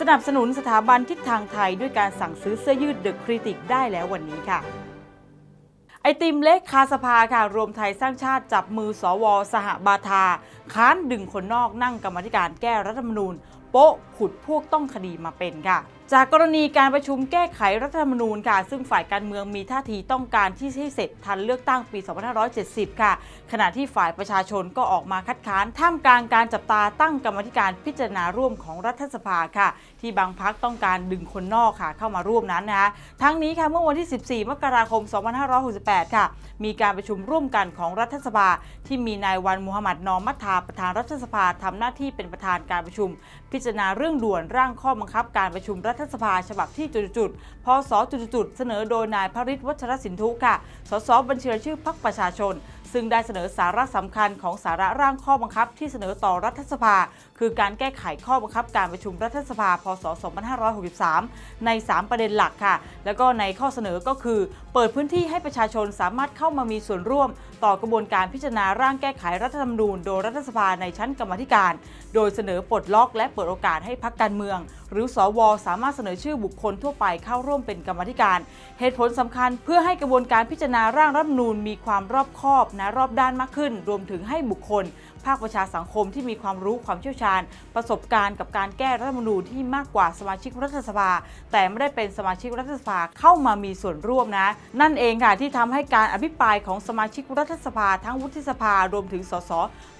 สนับสนุนสถาบันทิศทางไทยด้วยการสั่งซื้อเสื้อยืดเดอะคริติกได้แล้ววันนี้ค่ะ ไอติมเล็กคาสภาค่ะ รวมไทยสร้างชาติจับมือสวสหบาทา ค้านดึงคนนอกนั่งกรรมธิการแก้รัฐธรรมนูญ โป๊ะขุดพวกต้องคดีมาเป็นค่ะ จากกรณีการประชุมแก้ไขรัฐธรรมนูญค่ะ ซึ่งฝ่ายการเมืองมีท่าทีต้องการที่ให้เสร็จทันเลือกตั้งปี 2570 ค่ะ ขณะที่ฝ่ายประชาชนก็ออกมาคัดค้าน ท่ามกลางการจับตาตั้งกรรมธิการพิจารณาร่วมของรัฐสภาค่ะ ที่บางพักต้องการดึงคนนอกค่ะเข้ามาร่วมนั้นนะคะทั้งนี้ค่ะเมื่อวันที่ 14 มกราคม 2568 ค่ะ มีการประชุมร่วมกันของรัฐสภา ที่มีนายวันมูฮัมหมัดนอมัทาประธานรัฐสภาทำหน้าที่เป็นประธานการประชุม พิจารณาเรื่องด่วนร่างข้อบังคับการประชุมรัฐสภาฉบับที่จุดๆพศจุดๆเสนอโดยนายพริศวัชรสินทุค่ะ สสบัญชีรายชื่อพรรคประชาชน ซึ่งได้เสนอสาระสำคัญของสาระร่างข้อบังคับ ที่เสนอต่อรัฐสภา คือการแก้ไขข้อบังคับการประชุมรัฐสภา พศ 2563 ใน 3 ประเด็นหลักค่ะ แล้วก็ในข้อเสนอก็คือ เปิดพื้นที่ให้ประชาชนสามารถเข้ามามีส่วนร่วม ต่อกระบวนการพิจารณาร่างแก้ไขรัฐธรรมนูญ โดยรัฐสภาในชั้นกรรมธิการ โดยเสนอปลดล็อกและเปิดโอกาสให้พักการเมือง หรือสว สามารถเสนอชื่อบุคคลทั่วไปเข้าร่วมเป็นกรรมธิการ เหตุผลสำคัญเพื่อให้กระบวนการพิจารณาร่างรัฐธรรมนูญมีความรอบคอบนะรอบด้านมากขึ้น รวมถึงให้บุคคลภาคประชาสังคมที่มีความรู้ความเชี่ยวชาญ ประสบการณ์กับการแก้รัฐธรรมนูญที่มากกว่าสมาชิกรัฐสภา แต่ไม่ได้เป็นสมาชิกรัฐสภาเข้ามามีส่วนร่วมนะ นั่นเองค่ะที่ทำให้การอภิปรายของสมาชิกรัฐสภา ทั้งวุฒิสภารวมถึงสส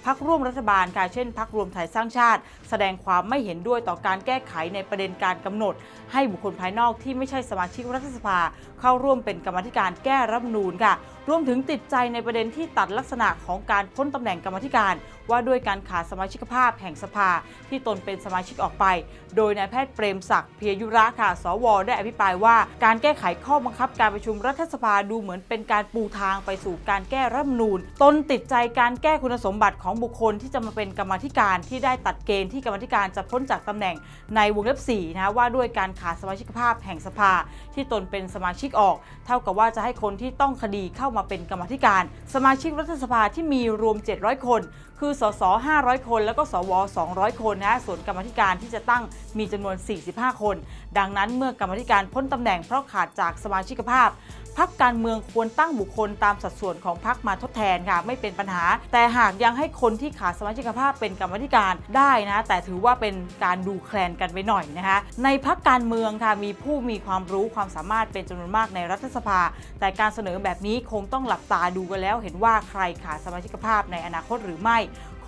พักร่วมรัฐบาลค่ะเช่นพักรวมไทยสร้างชาติ แสดงความไม่เห็นด้วยต่อการแก้ไขในประเด็นการกำหนด ให้บุคคลภายนอกที่ไม่ใช่สมาชิกรัฐสภา เข้าร่วมเป็นกรรมธิการแก้รัฐธรรมนูญค่ะรวมถึงติดใจในประเด็นที่ตัดลักษณะของการพ้นตำแหน่งกรรมธิการ ว่าด้วยการขาดสมาชิกภาพแห่งสภาที่ตนเป็นสมาชิกออกไป โดยนายแพทย์เปรมศักดิ์เพียยุระค่ะ สว ได้อภิปรายว่า การแก้ไขข้อบังคับการประชุมรัฐสภาดูเหมือนเป็นการปูทางไปสู่การแก้รัฐมนูญ ตนติดใจการแก้คุณสมบัติของบุคคลที่จะมาเป็นกรรมธิการที่ได้ตัดเกณฑ์ที่กรรมธิการจะพ้นจากตำแหน่งในวงเล็บ4นะว่าด้วยการขาดสมาชิกภาพแห่งสภา ที่ตนเป็นสมาชิกออก เท่ากับว่าจะให้คนที่ต้องคดีเข้ามาเป็นกรรมธิการ สมาชิกรัฐสภาที่มีรวม 700 คน คือสส 500 คน แล้วก็สว 200 คนนะส่วนกรรมธิการที่จะตั้งมีจำนวน 45 คน ดังนั้นเมื่อกรรมธิการพ้นตำแหน่งเพราะขาดจากสมาชิกภาพ พักการเมืองควรตั้งบุคคลตามสัดส่วนของพักมาทดแทนค่ะไม่เป็นปัญหา แต่หากยังให้คนที่ขาดสมาชิกภาพเป็นกรรมธิการได้นะ แต่ถือว่าเป็นการดูแคลนกันไปหน่อยนะคะ ในพักการเมืองค่ะมีผู้มีความรู้ความสามารถเป็นจำนวนมากในรัฐสภา แต่การเสนอแบบนี้คงต้องหลับตาดูกันแล้ว เห็นว่าใครขาดสมาชิกภาพในอนาคตหรือไม่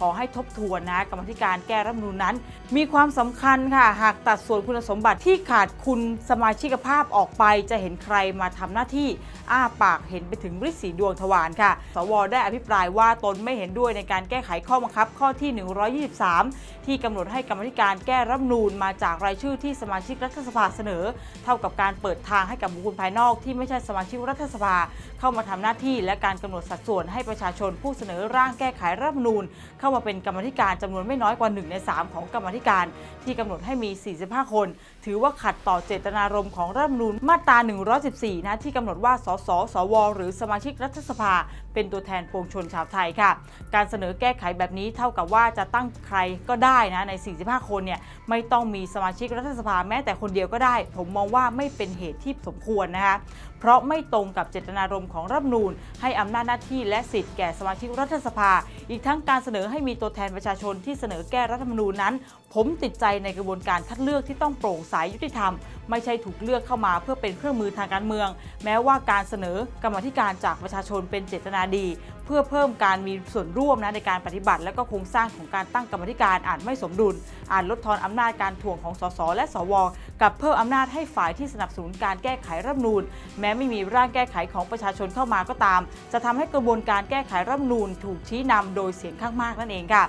อให้ทบทวนนะกรรมธิการแก้รัฐมนูญนั้น มีความสำคัญค่ะ หากตัดส่วนคุณสมบัติที่ขาดคุณสมาชิกภาพออกไป จะเห็นใครมาทำหน้าที่อ้าปากเห็นไปถึงฤทธิ์สีดวงทวารค่ะ สวได้อภิปรายว่าตนไม่เห็นด้วยในการแก้ไขข้อบังคับข้อที่ 123 ที่กำหนดให้กรรมธิการแก้รัฐมนูญมาจากรายชื่อที่สมาชิกรัฐสภาเสนอ เท่ากับการเปิดทางให้กับบุคคลภายนอกที่ไม่ใช่สมาชิกรัฐสภา เข้ามาทำหน้าที่ และการกำหนดสัดส่วนให้ประชาชนผู้เสนอร่างแก้ไขรัฐมนูญเข้ามาเป็นกรรมธิการจำนวนไม่น้อยกว่า 1 ใน 3 ของกรรมธิการที่กำหนดให้มี 45 คนถือว่าขัดต่อเจตนารมณ์ของรัฐธรรมนูญมาตรา 114 นะที่กำหนดว่า สส สว หรือสมาชิกรัฐสภา เป็นตัวแทนปวงชนชาวไทยค่ะ การเสนอแก้ไขแบบนี้เท่ากับว่าจะตั้งใครก็ได้นะใน 45 คนเนี่ยไม่ต้องมีสมาชิกรัฐสภาแม้แต่คนเดียวก็ได้ ผมมองว่าไม่เป็นเหตุที่สมควรนะคะเพราะไม่ตรงกับเจตนารมณ์ของรัฐมนูญ ให้อำนาจหน้าที่และสิทธิ์แก่สมาชิกรัฐสภา อีกทั้งการเสนอให้มีตัวแทนประชาชนที่เสนอแก้รัฐธรรมนูญนั้น ผมติดใจในกระบวนการคัดเลือกที่ต้องโปร่งสายยุติธรรม ไม่ใช่ถูกเลือกเข้ามาเพื่อเป็นเครื่องมือทางการเมือง แม้ว่าการเสนอกรรมธิการจากประชาชนเป็นเจตนาดี พื่อเพิ่มการมีส่วนร่วมนะในการปฏิบัติ และก็โครงสร้างของการตั้งกรรมธิการอาจไม่สมดุล อาจลดทอนอำนาจการถ่วงของสสและสว กับเพิ่มอำนาจให้ฝ่ายที่สนับสนุนการแก้ไขรัฐมนูญแม้ไม่มีร่างแก้ไขของประชาชนเข้ามาก็ตาม จะทำให้กระบวนการแก้ไขรัฐมนูญถูกชี้นำโดยเสียงข้างมากนั่นเองค่ะ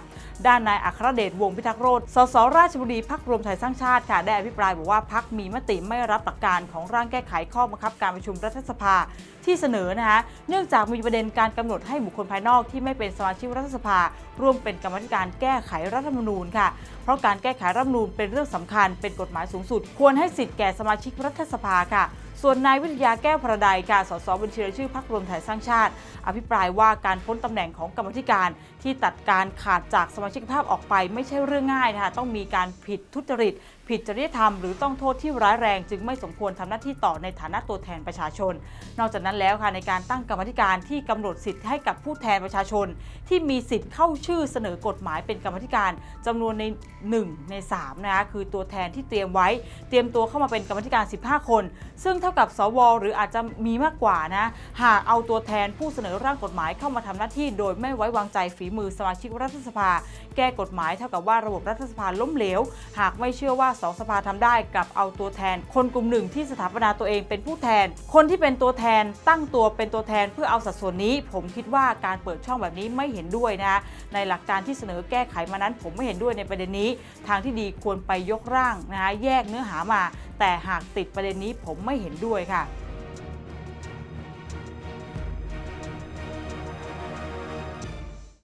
ด้านนายอัครเดชวงพิทักษ์โรธสสราชบุรีพักรวมไทยสร้างชาติค่ะได้อภิปรายบอกว่าพักมีมติไม่รับหลักการของร่างแก้ไขข้อบังคับการประชุมรัฐสภาที่เสนอนะคะเนื่องจากมีประเด็นการกำหนดให้บุคคลภายนอกที่ไม่เป็นสมาชิกรัฐสภา ร่วมเป็นกรรมธิการแก้ไขรัฐธรรมนูญค่ะ เพราะการแก้ไขรัฐธรรมนูญเป็นเรื่องสำคัญเป็นกฎหมายสูงสุด ควรให้สิทธิ์แก่สมาชิกรัฐสภาค่ะ ส่วนนายวิทยาแก้วพระใดค่ะ สสบัญชีรายชื่อพรรครวมไทยสร้างชาติ อภิปรายว่าการพ้นตำแหน่งของกรรมธิการที่ตัดการขาดจากสมาชิกภาพออกไป ไม่ใช่เรื่องง่ายนะคะต้องมีการผิดทุจริต ผิดจริยธรรมหรือต้องโทษที่ร้ายแรง จึงไม่สมควรทำหน้าที่ต่อในฐานะตัวแทนประชาชน นอกจากนั้นแล้วค่ะในการตั้งกรรมธิการที่กำหนดสิทธิ์ให้กับผู้แทนประชาชน ที่มีสิทธิ์เข้าชื่อเสนอกฎหมายเป็นกรรมธิการจำนวนใน 1 ใน3นะคะคือตัวแทนที่เตรียมไว้ เตรียมตัวเข้ามาเป็นกรรมธิการ 15 คน ซึ่งเท่ากับสว หรืออาจจะมีมากกว่านะหากเอาตัวแทนผู้เสนอร่างกฎหมายเข้ามาทำหน้าที่ โดยไม่ไว้วางใจฝีมือสมาชิกรัฐสภา แก้กฎหมายเท่ากับว่าระบบรัฐสภาล้มเหลว หากไม่เชื่อว่าสองสภาทำได้กับเอาตัวแทน คนกลุ่มหนึ่งที่สถาปนาตัวเองเป็นผู้แทน คนที่เป็นตัวแทนตั้งตัวเป็นตัวแทนเพื่อเอาสัดส่วนนี้ ผมคิดว่าการเปิดช่องแบบนี้ไม่เห็นด้วยนะ ในหลักการที่เสนอแก้ไขมานั้น ผมไม่เห็นด้วยในประเด็นนี้ ทางที่ดีควรไปยกร่างนะคะแยกเนื้อหามา แต่หากติดประเด็นนี้ผมไม่เห็นด้วยค่ะ